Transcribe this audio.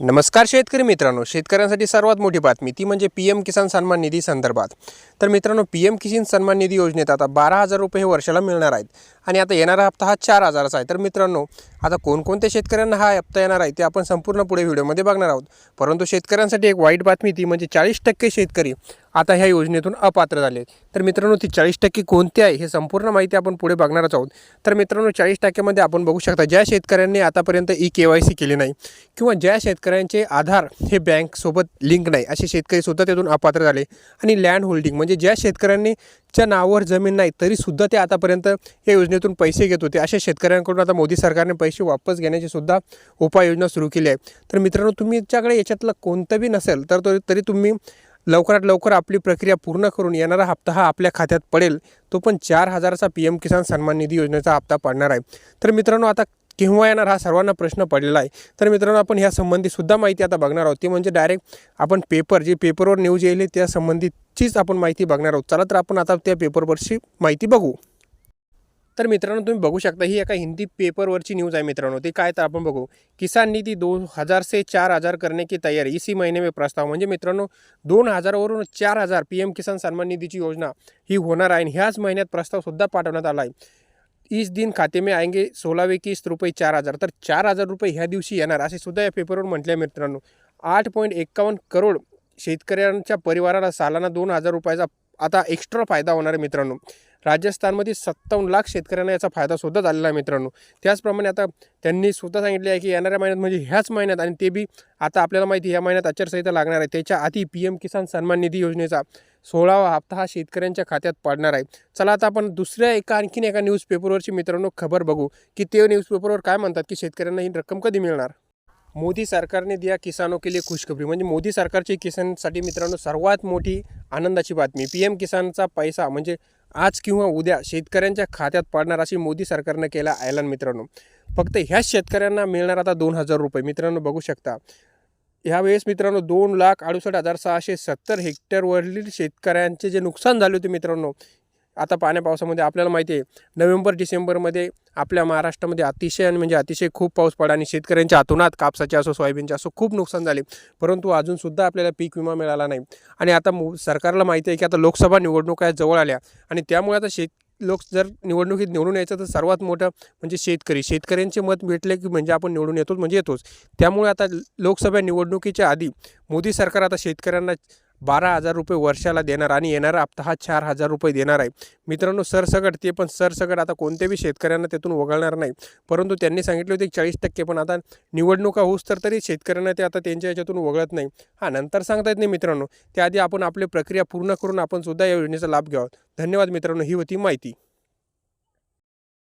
नमस्कार शेतकरी मित्रांनो. शेतकऱ्यांसाठी सर्वात मोठी बातमी ती म्हणजे पी एम किसान सन्मान निधी संदर्भात. तर मित्रांनो पी एम किसान सन्मान निधी योजनेत आता बारा हजार रुपये हे वर्षाला मिळणार आहेत. आणि आता येणारा हप्ता हा चार हजाराचा आहे. तर मित्रांनो आता कोणकोणत्या शेतकऱ्यांना हा हप्ता येणार आहे ते आपण संपूर्ण पुढे व्हिडिओमध्ये बघणार आहोत. परंतु शेतकऱ्यांसाठी एक वाईट बातमी ती म्हणजे चाळीस टक्के शेतकरी आता ह्या योजनेतून अपात्र झाले. तर मित्रांनो ती चाळीस टक्के कोणते आहे हे संपूर्ण माहिती आपण पुढे बघणारच आहोत. तर मित्रांनो चाळीस टक्क्यामध्ये आपण बघू शकता ज्या शेतकऱ्यांनी आतापर्यंत ई के वाय सी केली नाही किंवा ज्या शेतकऱ्यांचे आधार हे बँकसोबत लिंक नाही असे शेतकरी सुद्धा त्यातून अपात्र झाले. आणि लँड होल्डिंग म्हणजे ज्या शेतकऱ्यांनी च्या नावावर जमीन नाही तरीसुद्धा ते आतापर्यंत या योजनेतून पैसे घेत होते. अशा शेतकऱ्यांकडून आता मोदी सरकारने पैसे वापस घेण्याची सुद्धा उपाययोजना सुरू केली आहे. तर मित्रांनो तुमच्याकडे याच्यातलं कोणतं बी नसेल तर तरी तुम्ही लवकरात लवकर आपली प्रक्रिया पूर्ण करून येणारा हप्ता हा आपल्या खात्यात पडेल तो पण चार हजाराचा पी एम किसान सन्मान निधी योजनेचा हप्ता पडणार आहे. तर मित्रांनो आता केव्हा येणार हा सर्वांना प्रश्न पडलेला आहे. तर मित्रांनो आपण ह्या संबंधीसुद्धा माहिती आता बघणार आहोत. ती म्हणजे डायरेक्ट आपण पेपर जे पेपरवर न्यूज येईल त्या संबंधीचीच आपण माहिती बघणार आहोत. चला तर आपण आता त्या पेपरवरची माहिती बघू. तर मित्रांनो तुम्ही बघू शकता ही एका हिंदी पेपरवरची न्यूज आहे मित्रांनो. ते काय तर आपण बघू. किसान निधी दोन हजार से चार हजार करने की तयारी इसी महिने में प्रस्ताव. म्हणजे मित्रांनो दोन हजारावरून चार हजार पी एम किसान सन्मान निधीची योजना ही होणार आहे आणि ह्याच महिन्यात प्रस्तावसुद्धा पाठवण्यात आला आहे. इस दिन खाते में आएंगे सोळावे किस्त रुपये चार हजार. तर चार हजार रुपये ह्या दिवशी येणार. असे सुद्धा या पेपरवर म्हटले आहे मित्रांनो. आठ पॉईंट एक्कावन्न करोड शेतकऱ्यांच्या परिवाराला सालाना दोन हजार रुपयाचा आता एक्स्ट्रा फायदा होणार आहे मित्रांनो. राजस्थानमध्ये सत्तावन्न लाख शेतकऱ्यांना याचा फायदा सुद्धा झालेला आहे मित्रांनो. त्याचप्रमाणे आता त्यांनी सुद्धा सांगितले आहे की येणाऱ्या महिन्यात म्हणजे ह्याच महिन्यात आणि ते बी आता आपल्याला माहिती ह्या महिन्यात आचारसंहिता लागणार आहे. त्याच्या आधी पी एम किसान सन्मान निधी योजनेचा सोळावा हप्ता हा शेतकऱ्यांच्या खात्यात पडणार आहे. चला आता आपण दुसऱ्या एका आणखीन एका न्यूजपेपरवरची मित्रांनो खबर बघू की ते न्यूजपेपरवर काय म्हणतात की शेतकऱ्यांना ही रक्कम कधी मिळणार? मोदी सरकारने दिया किसानों के लिए खुशखबरी. म्हणजे मोदी सरकारची किसानसाठी मित्रांनो सर्वात मोठी आनंदाची बातमी पी एम किसानचा पैसा म्हणजे आज किंवा उद्या शेतकऱ्यांच्या खात्यात पडणार अशी मोदी सरकारनं केला ऐलान मित्रांनो. फक्त ह्याच शेतकऱ्यांना मिळणार आता दोन हजार रुपये. मित्रांनो बघू शकता. ह्यावेळेस मित्रांनो दोन लाख अडुसष्ट हजार सहाशे सत्तर हेक्टरवरील शेतकऱ्यांचे जे नुकसान झाले होते मित्रांनो आता पाण्या पावसामध्ये आपल्याला माहिती आहे नोव्हेंबर डिसेंबरमध्ये आपल्या महाराष्ट्रामध्ये अतिशय आणि म्हणजे अतिशय खूप पाऊस पडला आणि शेतकऱ्यांच्या हातोनात कापसाचे असो सोयाबीनचे असो खूप नुकसान झाले. परंतु अजूनसुद्धा आपल्याला पीक विमा मिळाला नाही. आणि आता सरकारला माहिती आहे की आता लोकसभा निवडणुका जवळ आल्या आणि त्यामुळे आता शेत लोक जर निवडणुकीत निवडून यायचं तर सर्वात मोठं म्हणजे शेतकरी. शेतकऱ्यांचे मत भेटले की म्हणजे आपण निवडून येतोच म्हणजे येतोच. त्यामुळे आता लोकसभा निवडणुकीच्या आधी मोदी सरकार आता शेतकऱ्यांना बारा हजार रुपये वर्षाला देणार आणि येणारा हप्ता हा चार हजार रुपये देणार आहे. मित्रांनो सरसकट ते पण सरसकट आता कोणत्याही शेतकऱ्यांना त्यातून वगळणार नाही. परंतु त्यांनी सांगितले होते चाळीस टक्के पण आता निवडणुका होऊस तर तरी शेतकऱ्यांना ते आता त्यांच्या याच्यातून वगळत नाही. हा नंतर सांगता येत नाही मित्रांनो. त्याआधी आपण आपली प्रक्रिया पूर्ण करून आपण सुद्धा या योजनेचा लाभ घ्यावा. धन्यवाद मित्रांनो. ही होती माहिती.